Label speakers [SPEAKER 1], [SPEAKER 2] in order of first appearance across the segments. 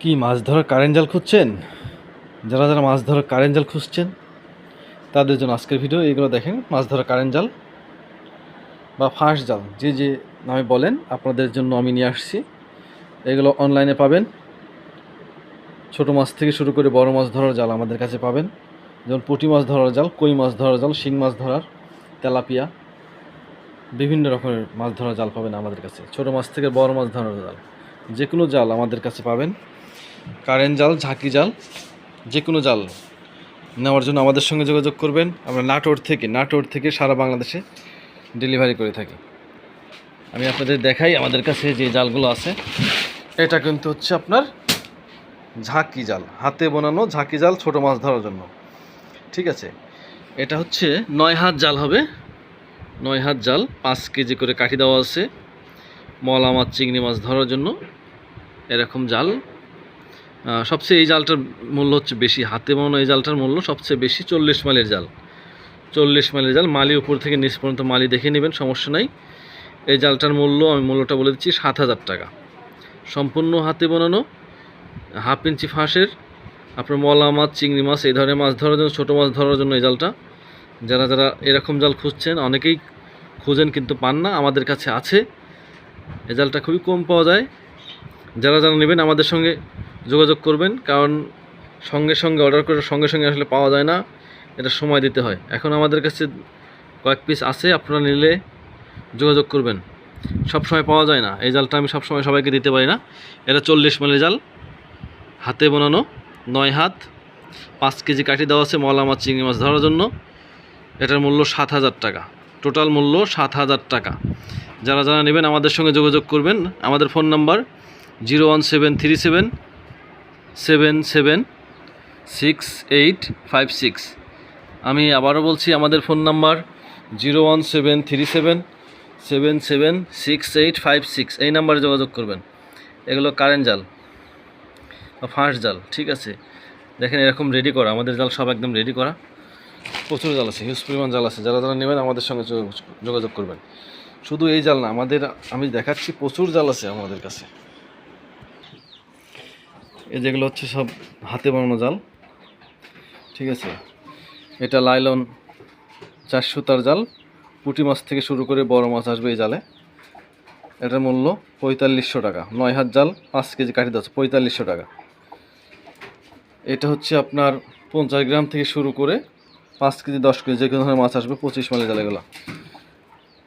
[SPEAKER 1] কি মাছ ধরার কারেন্ট জাল খুঁজছেন? যারা যারা মাছ ধরার কারেন্ট জাল খুঁজছেন, তাদের জন্য আজকের ভিডিও এগুলো দেখেন, মাছ ধরার কারেন্ট জাল বা ফাঁস জাল, যে যে নামে বলেন, আপনাদের জন্য আমি নিয়ে আসছি। এগুলো অনলাইনে পাবেন। ছোট মাছ থেকে শুরু করে বড় মাছ ধরার জাল আমাদের কাছে পাবেন। যেমন পুঁটি মাছ ধরার জাল, কই মাছ ধরার জাল, শিং মাছ ধরার, তেলাপিয়া, বিভিন্ন রকমের মাছ ধরার জাল পাবেন আমাদের কাছে। ছোট মাছ থেকে বড় মাছ ধরার জাল যে কোনো জাল আমাদের কাছে পাবেন। কারেন্ট জাল, ঝাঁকি জাল, যে কোনো জাল নেওয়ার জন্য আমাদের সঙ্গে যোগাযোগ করবেন। আমরা নাটোর থেকে নাটোর থেকে সারা বাংলাদেশে ডেলিভারি করে থাকি। আমি আপনাদের দেখাই আমাদের কাছে যে জালগুলো আছে। এটা কিন্তু হচ্ছে আপনার ঝাঁকি জাল, হাতে বানানো ঝাঁকি জাল ছোট মাছ ধরার জন্য। ঠিক আছে? এটা হচ্ছে নয় হাত জাল হবে। নয় হাত জাল, পাঁচ কেজি করে কাঠি দেওয়া আছে। মলা মাছ, চিংড়ি মাছ ধরার জন্য। এরকম জাল সবচেয়ে এই জালটার মূল্য হচ্ছে বেশি। হাতে বানানো এই জালটার মূল্য সবচেয়ে বেশি চল্লিশ মাইলের জাল। চল্লিশ মাইলের জাল, মালি উপর থেকে নিচ পর্যন্ত মালি দেখে নেবেন, সমস্যা নাই। এই জালটার মূল্য আমি মূল্যটা বলে দিচ্ছি সাত হাজার টাকা। সম্পূর্ণ হাতে বানানো, হাফ ইঞ্চি ফাঁসের, আপনার মলা মাছ, চিংড়ি মাছ, এই ধরনের মাছ ধরার জন্য, ছোটো মাছ ধরার জন্য এই জালটা। যারা যারা এরকম জাল খুঁজছেন, অনেকেই খুঁজেন কিন্তু পান না, আমাদের কাছে আছে। এই জালটা খুবই কম পাওয়া যায়। যারা যারা নেবেন আমাদের সঙ্গে যোগাযোগ করবেন, কারণ সঙ্গে সঙ্গে অর্ডার করে সঙ্গে সঙ্গে আসলে পাওয়া যায় না। এটা সময় দিতে হয়। এখন আমাদের কাছে কয়েক পিস আছে, আপনারা নিলে যোগাযোগ করবেন। সব সময় পাওয়া যায় না। এই জালটা আমি সবসময় সবাইকে দিতে পারি না। এটা চল্লিশ মাইলের জাল। হাতে বানানো, নয় হাত। পাঁচ কেজি কাঠি দেওয়া আছে মলা মাছ, চিংড়ি মাছ ধরার জন্য। এটার মূল্য সাত হাজার টাকা। টোটাল মূল্য সাত হাজার টাকা। যারা যারা নেবেন আমাদের সঙ্গে যোগাযোগ করবেন, আমাদের phone number zero one seven three seven seven seven six eight five six. আমি আবারও বলছি, আমাদের phone number zero one seven three seven seven seven six eight five six. এই নাম্বারে যোগাযোগ করবেন। এগুলো কারেন্ট জাল বা জাল, ঠিক আছে? দেখেন এরকম রেডি করা, আমাদের জাল সব একদম রেডি করা। প্রচুর জাল আছে হিউজ পরিমাণ জাল আছে। যারা যারা নেবেন, আমাদের সঙ্গে যোগাযোগ করবেন। শুধু এই জাল না, আমাদের আমি দেখাচ্ছি, প্রচুর জাল আছে আমাদের কাছে। এই যেগুলো হচ্ছে সব হাতে বানানো জাল। ঠিক আছে? এটা লাইলন চার সুতার জাল। পুঁটি মাছ থেকে শুরু করে বড় মাছ আসবে এই জালে। এটার মূল্য পঁয়তাল্লিশশো টাকা। নয় হাত জাল, পাঁচ কেজি কাঠি যাচ্ছে পঁয়তাল্লিশশো টাকা। এটা হচ্ছে আপনার পঞ্চাশ গ্রাম থেকে শুরু করে পাঁচ কেজি, দশ কেজি, যে কোনো ধরনের মাছ আসবে পঁচিশ মালের জাল এগুলো।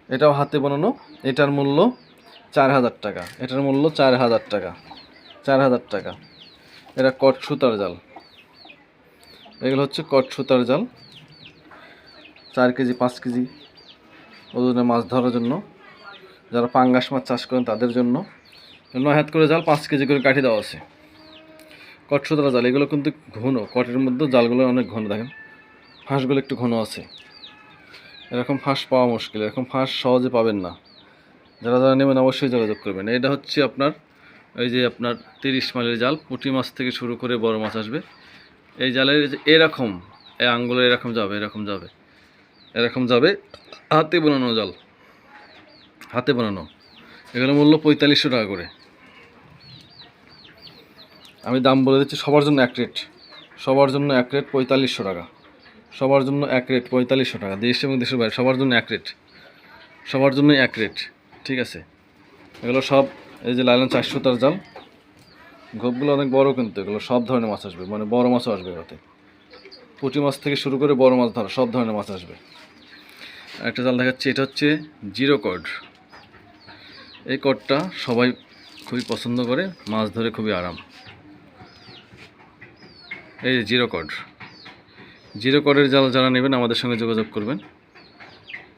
[SPEAKER 1] এটাও হাতে বানানো। এটার মূল্য চার হাজার টাকা। এটার মূল্য চার হাজার টাকা। চার হাজার টাকা। এটা কট সুতার জাল। এগুলো হচ্ছে কট সুতার জাল। চার কেজি, পাঁচ কেজি ওজনে মাছ ধরার জন্য। যারা পাঙ্গাস মাছ চাষ করেন তাদের জন্য। নয় হাত করে জাল, পাঁচ কেজি করে কাঠি দেওয়া আছে। কট সুতার জাল, এগুলো কিন্তু ঘন। কটের মধ্যে জালগুলো অনেক ঘন, দেখেন। ফাঁসগুলো একটু ঘন আছে। এরকম ফাঁস পাওয়া মুশকিল। এরকম ফাঁস সহজে পাবেন না। যারা যারা নেবেন অবশ্যই যোগাযোগ করবেন। এটা হচ্ছে আপনার এই যে আপনার তিরিশ মাইলের জাল, পুঁটি মাছ থেকে শুরু করে বড় মাছ আসবে। এই জালের এরকম, এই আঙ্গুলে এরকম যাবে এরকম যাবে এরকম যাবে, হাতে বানানো জাল, হাতে বানানো। এগুলো মূল্য পঁয়তাল্লিশশো টাকা করে। আমি দাম বলে দিচ্ছি, সবার জন্য এক রেট, সবার জন্য এক রেট পঁয়তাল্লিশশো টাকা, সবার জন্য এক রেট পঁয়তাল্লিশশো টাকা, দেশ এবং দেশের বাইরে সবার জন্য এক রেট, সবার জন্যই এক রেট, ঠিক আছে? এগুলো সব এই যে লাইলন চারশো তার জাল গোপগুলো অনেক বড় কিন্তু, এগুলো সব ধরনের মাছ আসবে মানে বড় মাছও আসবে এটাতে পুঁটি মাছ থেকে শুরু করে বড় মাছ ধরা, সব ধরনের মাছ আসবে। একটা জাল দেখাচ্ছি, এটা হচ্ছে জিরো কড এই কডটা সবাই খুবই পছন্দ করে, মাছ ধরে খুবই আরাম। এই যে জিরো কড জিরো কডের জাল যারা নেবেন, আমাদের সঙ্গে যোগাযোগ করবেন।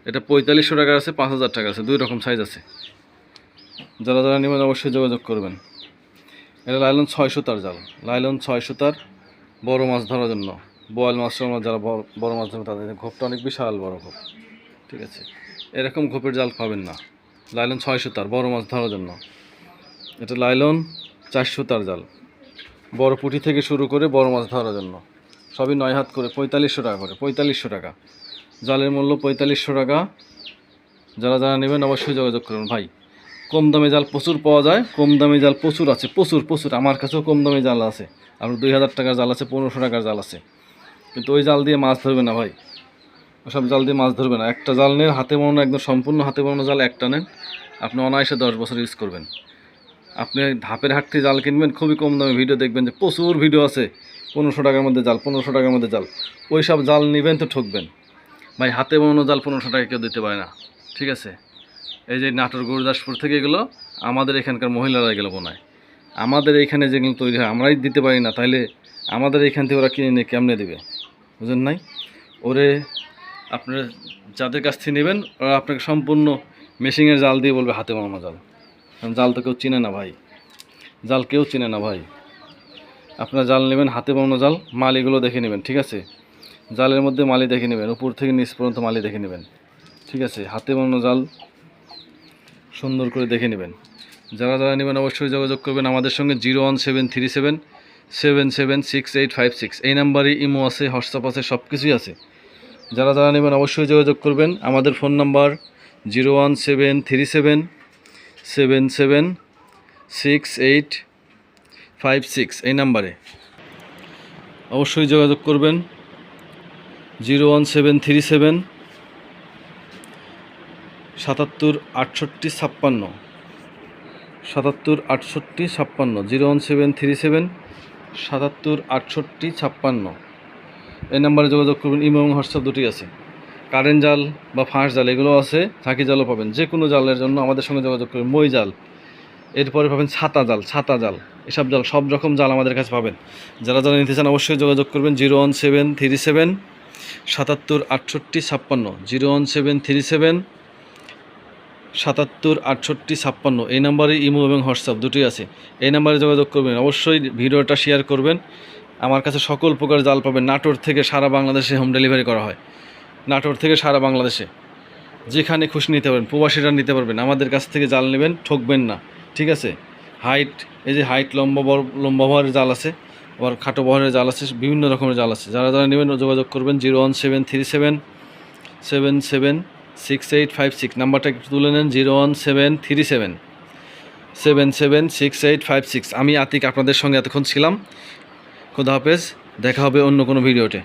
[SPEAKER 1] এটা পঁয়তাল্লিশশো টাকা আছে, পাঁচ হাজার টাকা আছে, দুই রকম সাইজ আছে। যারা যারা নেবেন অবশ্যই যোগাযোগ করবেন। এটা লাইলন ছয় সুতার জাল। লাইলন ছয় সুতার বড় মাছ ধরার জন্য। বোয়াল মাছ যারা বড় বড় মাছ ধরবে তাদের ঘোপটা অনেক বিশাল বড় ঘোপ। ঠিক আছে? এরকম ঘোপের জাল পাবেন না। লাইলন ছয় সুতার বড় মাছ ধরার জন্য। এটা লাইলন চার সুতার জাল। বড় পুঁটি থেকে শুরু করে বড় মাছ ধরার জন্য। সবই নয় হাত করে পঁয়তাল্লিশশো টাকা করে, পঁয়তাল্লিশশো টাকা। জালের মূল্য পঁয়তাল্লিশশো টাকা। যারা যারা নেবেন অবশ্যই যোগাযোগ করুন। ভাই কম দামে জাল প্রচুর পাওয়া যায়, কম দামে জাল প্রচুর আছে, প্রচুর প্রচুর। আমার কাছেও কম দামে জাল আছে। আপনার দুই হাজার টাকার জাল আছে, পনেরোশো টাকার জাল আছে। কিন্তু ওই জাল দিয়ে মাছ ধরবে না ভাই। ওসব জাল দিয়ে মাছ ধরবে না। একটা জাল নেন, হাতে বানানো একদম সম্পূর্ণ হাতে বানানো জাল একটা নেন। আপনি অনায়াসে দশ বছর ইউজ করবেন। আপনি ধাপের হাট জাল কিনবেন, খুবই কম দামে ভিডিও দেখবেন যে প্রচুর ভিডিও আছে। পনেরোশো টাকার মধ্যে জাল, পনেরোশো টাকার মধ্যে জাল। ওই সব জাল নেবেন তো ঠকবেন। ভাই, হাতে বানানো জাল পনেরোশো টাকা কেউ দিতে পারে না। ঠিক আছে? এই যে নাটোর গুরুদাসপুর থেকে এগুলো, আমাদের এখানকার মহিলারা এগুলো বোনায়। আমাদের এইখানে যেগুলো তৈরি হয়, আমরাই দিতে পারি না, তাইলে আমাদের এইখান থেকে ওরা কিনে নিয়ে কেমনে দেবে? বুঝেন নাই? ওরে আপনারা যাদের কাছ থেকে নেবেন, ওরা আপনাকে সম্পূর্ণ মেশিনের জাল দিয়ে বলবে হাতে বানানো জাল। কারণ জাল তো কেউ চিনে না ভাই। জাল কেউ চিনে না ভাই। আপনারা জাল নেবেন, হাতে বানানো জাল মালিগুলো দেখে নেবেন, ঠিক আছে? জালের মধ্যে মালি দেখে নেবেন, উপর থেকে নিচ পর্যন্ত মালি দেখে নেবেন, ঠিক আছে? হাতে বানানো জাল সুন্দর করে দেখে নেবেন। যারা যারা নেবেন অবশ্যই যোগাযোগ করবেন আমাদের সঙ্গে zero one seven three seven seven seven six eight five six. এই নাম্বারে ইমো আছে, হোয়াটসঅ্যাপ আছে সব কিছুই আছে। যারা যারা নেবেন অবশ্যই যোগাযোগ করবেন। আমাদের phone number zero one seven three seven seven seven six eight five six এই নাম্বারে। অবশ্যই যোগাযোগ করবেন। Zero one seven three seven সাতাত্তর আটষট্টি ছাপ্পান্ন। সাতাত্তর আটষট্টি ছাপ্পান্ন, zero one seven three seven, সাতাত্তর আটষট্টি ছাপ্পান্ন। এই নাম্বারে যোগাযোগ করবেন, ইমো এবং হোয়াটসঅ্যাপ দুটি আছে। কারেন্ট জাল বা ফাঁস জাল, এগুলো আছে, ঝাঁকি জালও পাবেন। যে কোনো জালের জন্য আমাদের সঙ্গে যোগাযোগ করবেন, মই জাল। এরপরে পাবেন ছাতা জাল ছাতা জাল, এসব জাল, সব রকম জাল আমাদের কাছে পাবেন। যারা যারা নিতে চান অবশ্যই যোগাযোগ করবেন, zero one seven three seven, সাতাত্তর আটষট্টি ছাপ্পান্ন, zero one seven three seven সাতাত্তর, আটষট্টি, ছাপ্পান্ন। এই নাম্বারে ইমো এবং হোয়াটসঅ্যাপ দুটি আছে। এই নাম্বারে যোগাযোগ করবেন। অবশ্যই ভিডিওটা শেয়ার করবেন। আমার কাছে সকল প্রকার জাল পাবেন। নাটোর থেকে সারা বাংলাদেশে হোম ডেলিভারি করা হয়। নাটোর থেকে সারা বাংলাদেশে। যেখানে খুশি নিতে পারবেন, প্রবাসীরা নিতে পারবেন। আমাদের কাছ থেকে জাল নেবেন, ঠকবেন না। ঠিক আছে? হাইট এই যে হাইট লম্বা লম্বা বহরের জাল আছে, আবার খাটো বহরের জাল আছে, বিভিন্ন রকমের জাল আছে। যারা যারা নেবেন, যোগাযোগ করবেন, zero one seven three seven seven seven six eight five six নাম্বারটা একটু তুলে নেন zero one seven three seven seven seven six eight five six আমি আতিক আপনাদের সঙ্গে এতক্ষণ ছিলাম। খোদা হাফেজ, দেখা হবে অন্য কোনো ভিডিওতে।